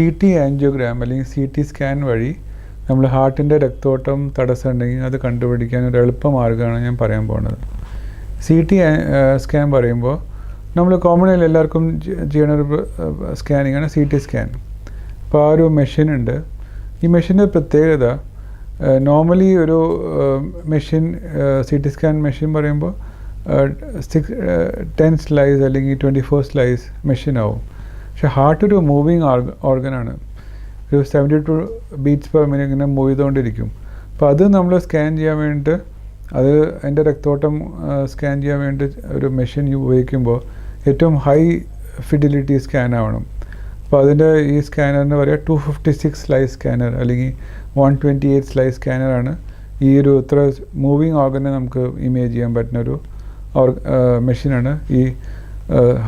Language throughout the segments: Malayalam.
സി ടി ആൻജിയോഗ്രാം അല്ലെങ്കിൽ സി ടി സ്കാൻ വഴി നമ്മൾ ഹാർട്ടിന്റെ രക്തോട്ടം തടസ്സം ഉണ്ടെങ്കിൽ അത് കണ്ടുപിടിക്കാൻ ഒരു എളുപ്പമാർഗമാണ് ഞാൻ പറയാൻ പോകുന്നത്. സി ടി സ്കാൻ പറയുമ്പോൾ നമ്മൾ കോമണായി എല്ലാവർക്കും ചെയ്യണ ഒരു സ്കാനിങ് ആണ് സി ടി സ്കാൻ അപ്പോൾ ആ ഒരു മെഷീൻ ഉണ്ട്. ഈ മെഷീന്റെ പ്രത്യേകത നോർമലി ഒരു machine C T scan machine പറയുമ്പോൾ സിക്സ് ടെൻ സ്ലൈസ് അല്ലെങ്കിൽ ട്വന്റി ഫോർ സ്ലൈസ് മെഷീൻ ആവും. പക്ഷെ ഹാർട്ട് ഒരു മൂവിങ് ഓർഗനാണ് ഒരു seventy two beats per minute move move ചെയ്തുകൊണ്ടിരിക്കും. അപ്പോൾ അത് നമ്മൾ സ്കാൻ ചെയ്യാൻ വേണ്ടിയിട്ട് അത് അതിന്റെ രക്തോട്ടം സ്കാൻ ചെയ്യാൻ വേണ്ടി ഒരു മെഷീൻ ഉപയോഗിക്കുമ്പോൾ ഏറ്റവും ഹൈ ഫിഡിലിറ്റി സ്കാൻ ആവണം. അപ്പോൾ അതിന്റെ ഈ സ്കാനറിന് പറയുക ടു ഫിഫ്റ്റി സിക്സ് ലൈ സ്കാനർ അല്ലെങ്കിൽ വൺ ട്വന്റി എയ്റ്റ് സ്ലൈ സ്കാനറാണ് ഈ ഒരു ഇത്ര മൂവിങ് ഓർഗനെ നമുക്ക് ഇമേജ് ചെയ്യാൻ പറ്റുന്ന ഒരു മെഷീനാണ് ഈ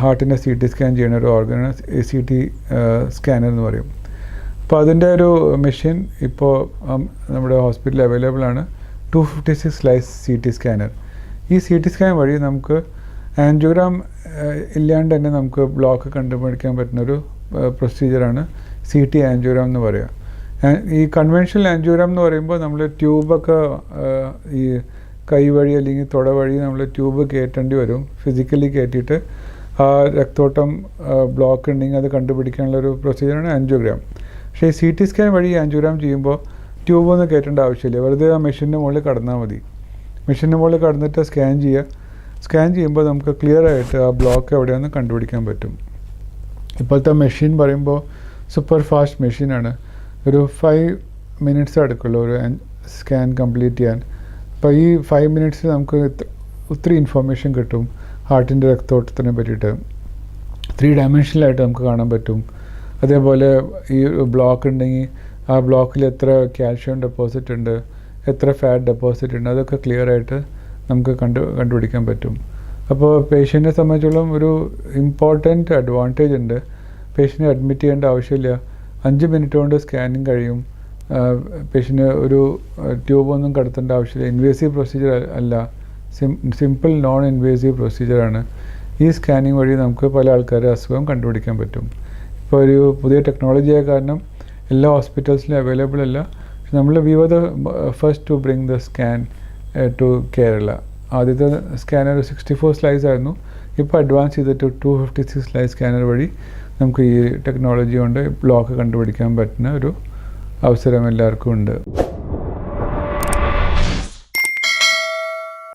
ഹാർട്ടിന്റെ സി ടി സ്കാൻ ചെയ്യുന്ന ഒരു ഓർഗനാണ് സി ടി സ്കാനർ എന്ന് പറയും. അപ്പോൾ അതിന്റെ ഒരു മെഷീൻ ഇപ്പോൾ നമ്മുടെ ഹോസ്പിറ്റലിൽ അവൈലബിൾ ആണ്. Two fifty six slice C T scanner. ഈ സി ടി സ്കാൻ വഴി നമുക്ക് ആൻജിയോഗ്രാം ഇല്ലാണ്ട് തന്നെ നമുക്ക് ബ്ലോക്ക് കണ്ടുപിടിക്കാൻ പറ്റുന്നൊരു പ്രൊസീജിയറാണ് സി ടി ആൻജിയോഗ്രാം എന്ന് പറയുക ഈ കൺവെൻഷണൽ ആൻജിയോഗ്രാം എന്ന് പറയുമ്പോൾ നമ്മൾ ട്യൂബൊക്കെ ഈ കൈ വഴി അല്ലെങ്കിൽ തുട വഴി നമ്മൾ ട്യൂബ് കയറ്റേണ്ടി വരും. ഫിസിക്കലി കയറ്റിയിട്ട് ആ രക്തോട്ടം ബ്ലോക്ക് ഉണ്ടെങ്കിൽ അത് കണ്ടുപിടിക്കാനുള്ള ഒരു പ്രൊസീജിയറാണ് ആൻജിയോഗ്രാം പക്ഷേ ഈ സി ടി സ്കാൻ വഴി ആൻജിയോഗ്രാം ചെയ്യുമ്പോൾ ട്യൂബ് ഒന്നും കയറ്റേണ്ട ആവശ്യമില്ല. വെറുതെ ആ മെഷീന്റെ മുകളിൽ കടന്നാൽ മതി. മെഷീന്റെ മുകളിൽ കടന്നിട്ട് സ്കാൻ ചെയ്യുക. സ്കാൻ ചെയ്യുമ്പോൾ നമുക്ക് ക്ലിയർ ആയിട്ട് ആ ബ്ലോക്ക് എവിടെയാണെന്ന് കണ്ടുപിടിക്കാൻ പറ്റും. ഇപ്പോഴത്തെ മെഷീൻ പറയുമ്പോൾ സൂപ്പർ ഫാസ്റ്റ് മെഷീനാണ് ഒരു ഫൈവ് മിനിറ്റ്സ് എടുക്കുള്ളൂ ഒരു സ്കാൻ കംപ്ലീറ്റ് ചെയ്യാൻ. അപ്പോൾ ഈ ഫൈവ് മിനിറ്റ്സ് നമുക്ക് ഒത്തിരി ഇൻഫർമേഷൻ കിട്ടും. ഹാർട്ടിന്റെ രക്തോട്ടത്തിനെ പറ്റിയിട്ട് ത്രീ ഡയമെൻഷനിലായിട്ട് നമുക്ക് കാണാൻ പറ്റും. അതേപോലെ ഈ ബ്ലോക്ക് ഉണ്ടെങ്കിൽ ആ ബ്ലോക്കിൽ എത്ര കാൽഷ്യം ഡെപ്പോസിറ്റ് ഉണ്ട് എത്ര ഫാറ്റ് ഡെപ്പോസിറ്റ് ഉണ്ട് അതൊക്കെ ക്ലിയർ ആയിട്ട് നമുക്ക് കണ്ടു കണ്ടുപിടിക്കാൻ പറ്റും. അപ്പോൾ പേഷ്യന്റിനെ സംബന്ധിച്ചോളം ഒരു ഇമ്പോർട്ടന്റ് അഡ്വാന്റേജ് ഉണ്ട്. പേഷ്യന്റിനെ അഡ്മിറ്റ് ചെയ്യേണ്ട ആവശ്യമില്ല. അഞ്ച് മിനിറ്റ് കൊണ്ട് സ്കാനിങ് കഴിയും. പേഷ്യന് ഒരു ട്യൂബൊന്നും കടത്തേണ്ട ആവശ്യമില്ല. ഇൻവേസീവ് പ്രൊസീജിയർ അല്ല. സിമ്പിൾ നോൺ ഇൻവേസീവ് പ്രൊസീജിയറാണ് ഈ സ്കാനിങ് വഴി നമുക്ക് പല ആൾക്കാരുടെ അസുഖം കണ്ടുപിടിക്കാൻ പറ്റും. ഇപ്പോൾ ഒരു പുതിയ ടെക്നോളജി ആയ കാരണം എല്ലാ ഹോസ്പിറ്റൽസിലും അവൈലബിൾ അല്ല. നമ്മൾ we were the first to bring the scan to Kerala ആദ്യത്തെ സ്കാനർ സിക്സ്റ്റി ഫോർ സ്ലൈസ് ആയിരുന്നു. ഇപ്പോൾ അഡ്വാൻസ് ചെയ്തിട്ട് two fifty six slice scanner വഴി നമുക്ക് ഈ ടെക്നോളജി കൊണ്ട് ബ്ലോക്ക് കണ്ടുപിടിക്കാൻ പറ്റുന്ന ഒരു അവസരം എല്ലാവർക്കും ഉണ്ട്.